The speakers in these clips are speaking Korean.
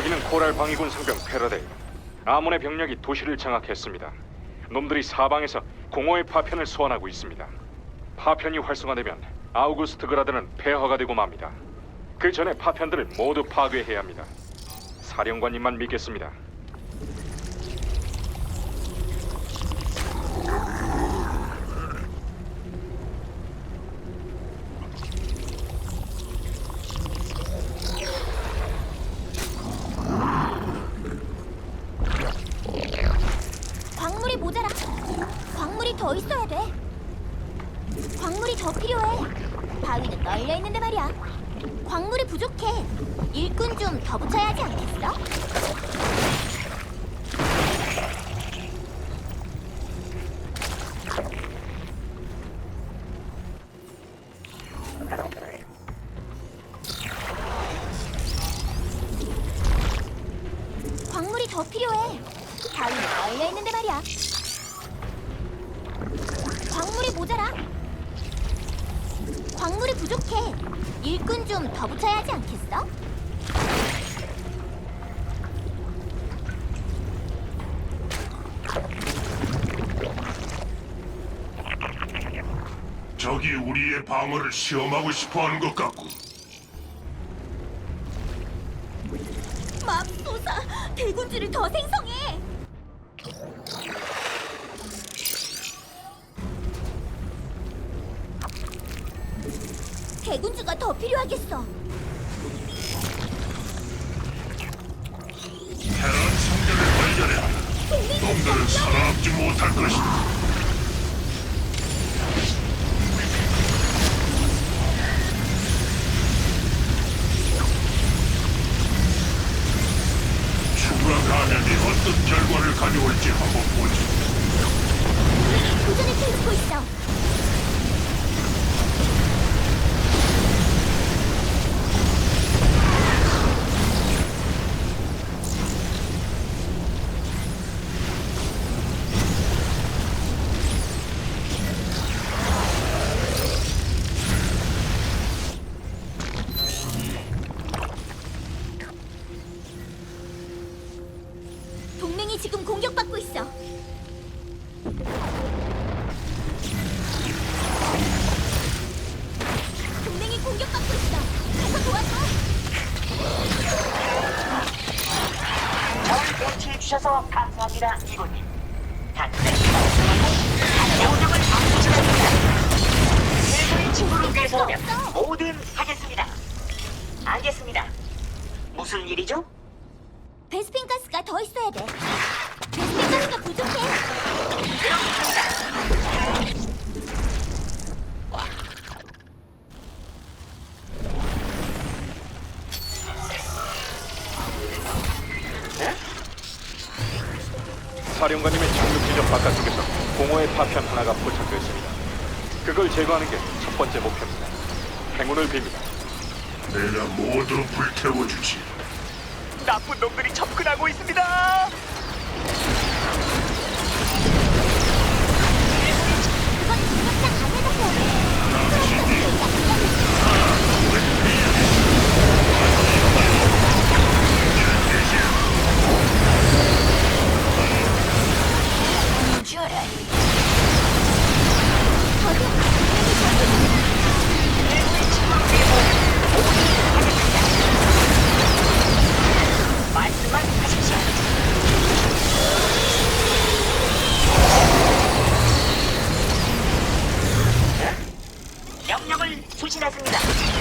여기는 코랄 방위군 상병 패러데이. 아몬의 병력이 도시를 장악했습니다. 놈들이 사방에서 공허의 파편을 소환하고 있습니다. 파편이 활성화되면 아우구스트 그라드는 폐허가 되고 맙니다. 그 전에 파편들을 모두 파괴해야 합니다. 사령관님만 믿겠습니다. 적이 우리의 방어를 시험하고 싶어하는 것 같고 맙소사, 대군주를 더 생성해. 대군주가 더 필요하겠어. 테란 상대를 발견해 놈들은 살아남지 못할 것이다 가져올지 한번 보지 도전을 펼치고 있어. 지금 공격받고 있어. 동맹이 공격받고 있어. 가서 도와줘. 절 배치해 주셔서 감사합니다, 이모님. 당신의 모종을 방지합니다. 세상의 친구를 위해서라면 뭐든 하겠습니다. 알겠습니다. 무슨 일이죠? 베스핀 가스가 더 있어야 돼. 베스핀 가스가 부족해. 사령관님의 착륙 지점 바깥쪽에서 공허의 파편 하나가 포착됐습니다. 그걸 제거하는 게 첫 번째 목표입니다. 행운을 빕니다. 내가 모두 불태워주지 나쁜 놈들이 접근하고 있습니다. 수신했습니다.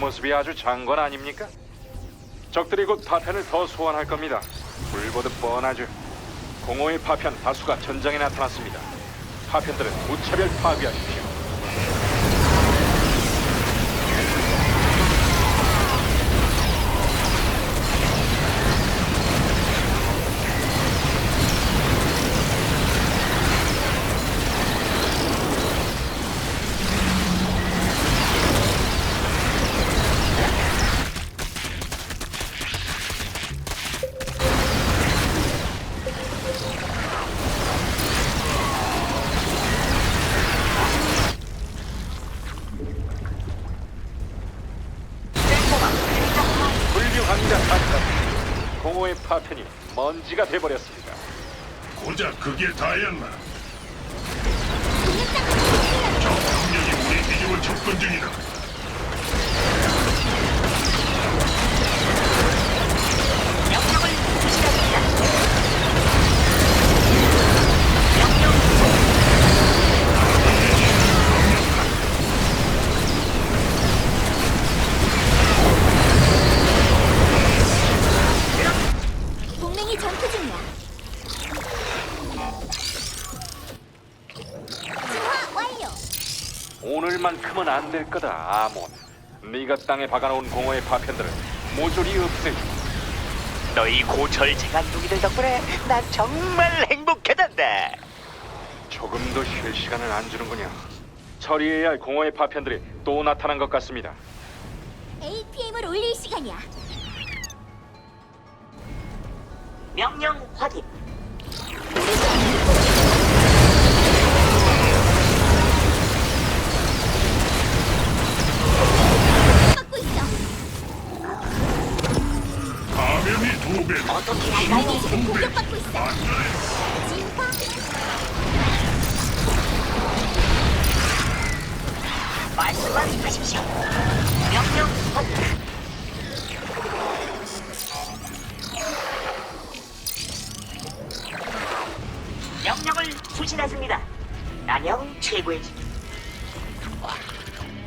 모습이 아주 장관 아닙니까? 적들이 곧 파편을 더 소환할 겁니다. 불보듯 뻔하죠. 공허의 파편 다수가 전장에 나타났습니다. 파편들은 무차별 파괴하십시오. 파편이 먼지가 돼버렸습니다. 고작 그게 다였나? 적 병력이 우리 기지로 접근 중이다. 될 거다, 아몬. 네가 땅에 박아놓은 공허의 파편들을 모조리 없애. 너희 고철 재간둥이들 덕분에 난 정말 행복하단다. 조금도 쉴 시간을 안 주는군요. 처리해야 할 공허의 파편들이 또 나타난 것 같습니다. APM을 올릴 시간이야. 명령 확인. 어떻게 할까요?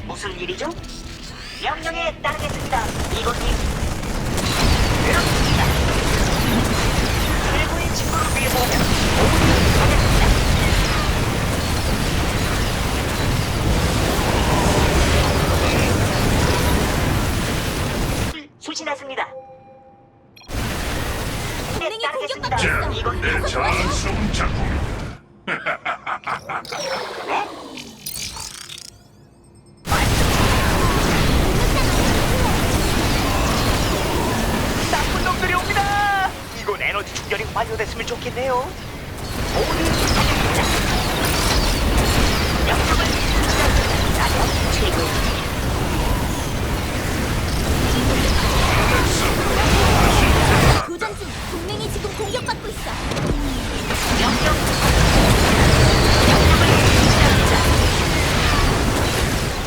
무슨 일이죠? 명령에 따르겠습니다. 이곳이습니다. 최고의 친구를 위 수신했습니다. 따르겠습니다. 공격받고 자, 있어. 내 자랑스러운 작품이다. 에너지 충전이 완료됐으면 좋겠네요. 하겠습니다. 명령을. 나는 최고. 교전 중. 동맹이 지금 공격받고 있어. 명령.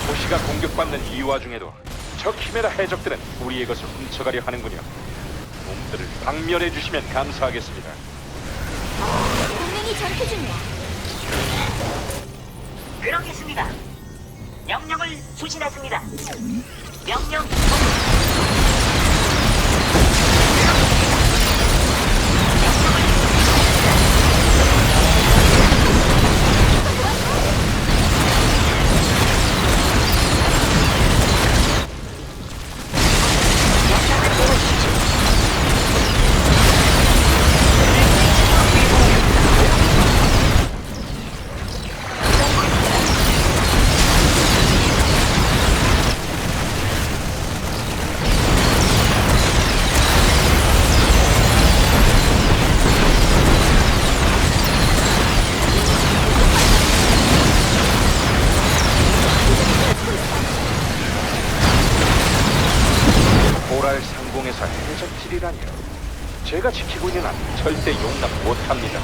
도시가 공격받는 이 와중에도 저 키메라 해적들은 우리의 것을 훔쳐가려 하는군요. 놈들을 박멸해 주시면 감사하겠습니다. 동맹이 전투 중이야. 그러겠습니다. 명령을 수신했습니다. 명령. 제가 지키고 있는 한 절대 용납 못합니다.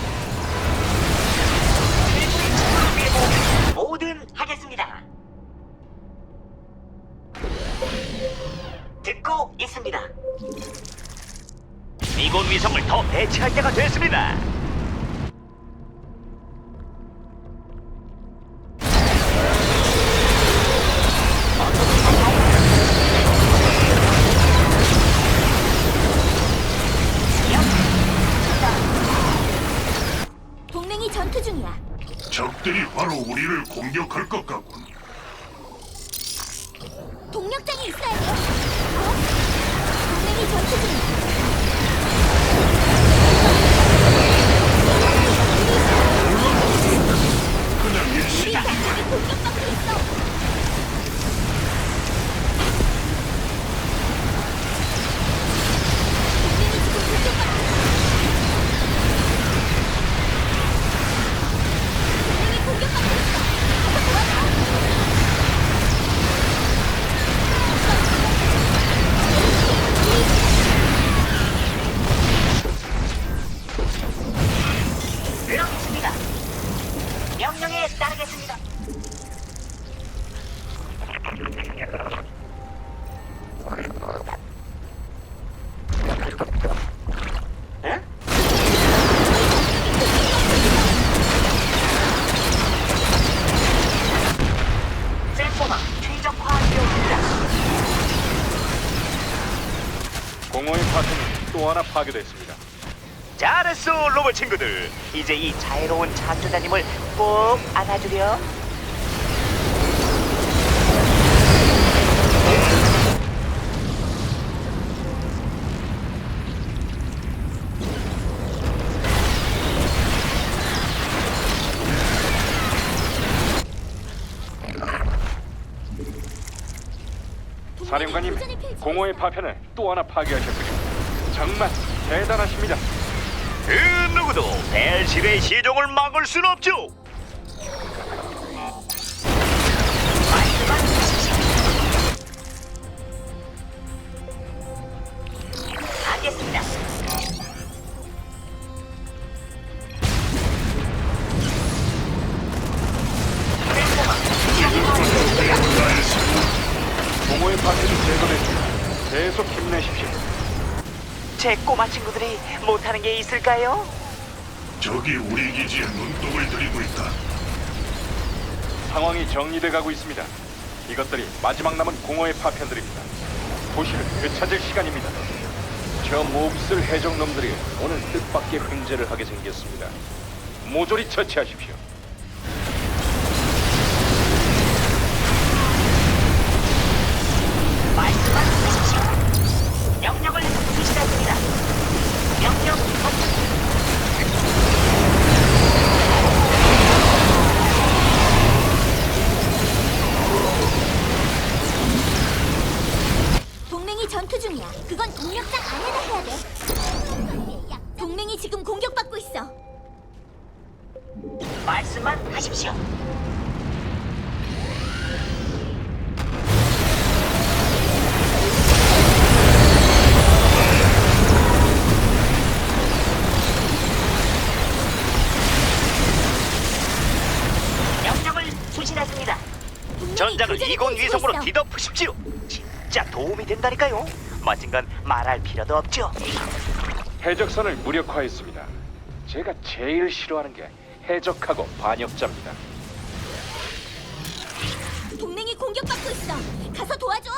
뭐든 하겠습니다. 듣고 있습니다. 이곳 위성을 더 배치할 때가 됐습니다. 공격할 파괴됐습니다. 잘했어, 로봇 친구들. 이제 이 자애로운 창조자님을 꼭 안아주렴. 사령관님, 공허의 파편을 또 하나 파괴하셨군요. 정말 대단하십니다. 그 누구도 벨실의 시종을 막을 순 없죠. 알겠습니다. 공허의 파편이 제거됐습니다. 계속 힘내십시오. 제 꼬마 친구들이 못하는 게 있을까요? 적이 우리 기지에 눈독을 들이고 있다. 상황이 정리돼 가고 있습니다. 이것들이 마지막 남은 공허의 파편들입니다. 도시를 되찾을 시간입니다. 저 몹쓸 해적놈들이 오늘 뜻밖의 횡재를 하게 생겼습니다. 모조리 처치하십시오. 펼치고 위성으로. 뒤덮으십시오. 진짜 도움이 된다니까요. 멋진 건 말할 필요도 없죠. 해적선을 무력화했습니다. 제가 제일 싫어하는 게 해적하고 반역자입니다. 동맹이 공격받고 있어. 가서 도와줘.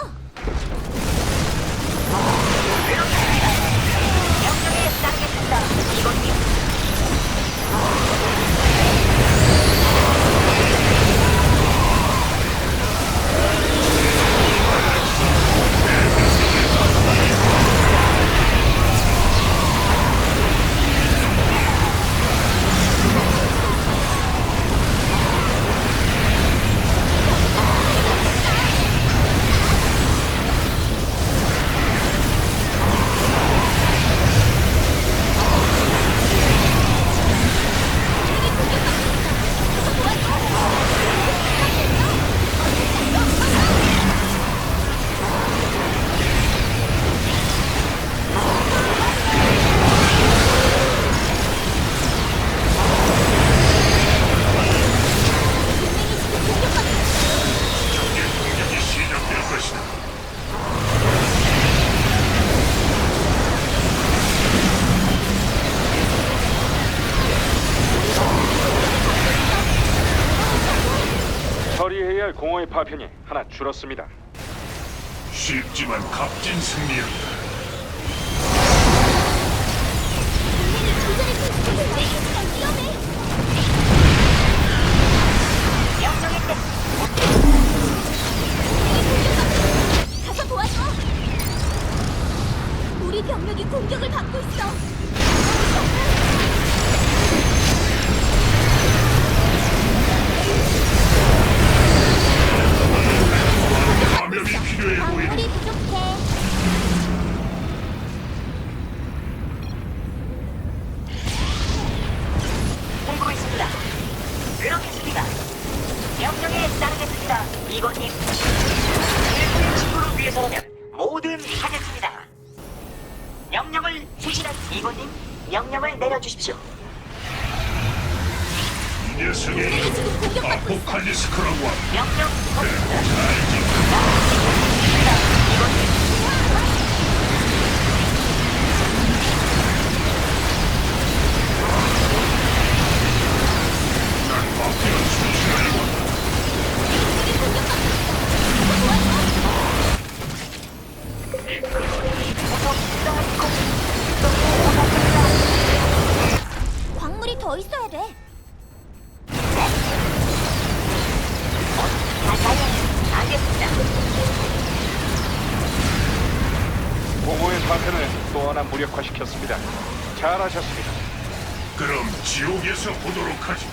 처리해야 할 공허의 파편이 하나 줄었습니다. 쉽지만 값진 승리였다. 무력화시켰습니다. 잘하셨습니다. 그럼 지옥에서 보도록 하지.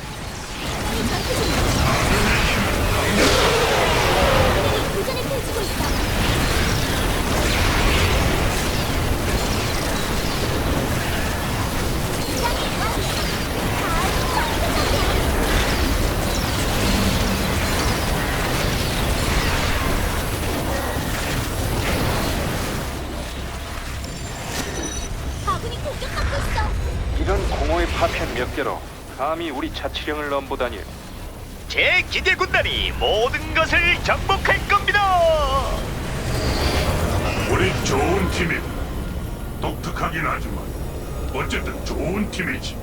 파편 몇 개로 감히 우리 자치령을 넘보다니 제 기계 군단이 모든 것을 정복할 겁니다. 우리 좋은 팀이다. 독특하긴 하지만 어쨌든 좋은 팀이지.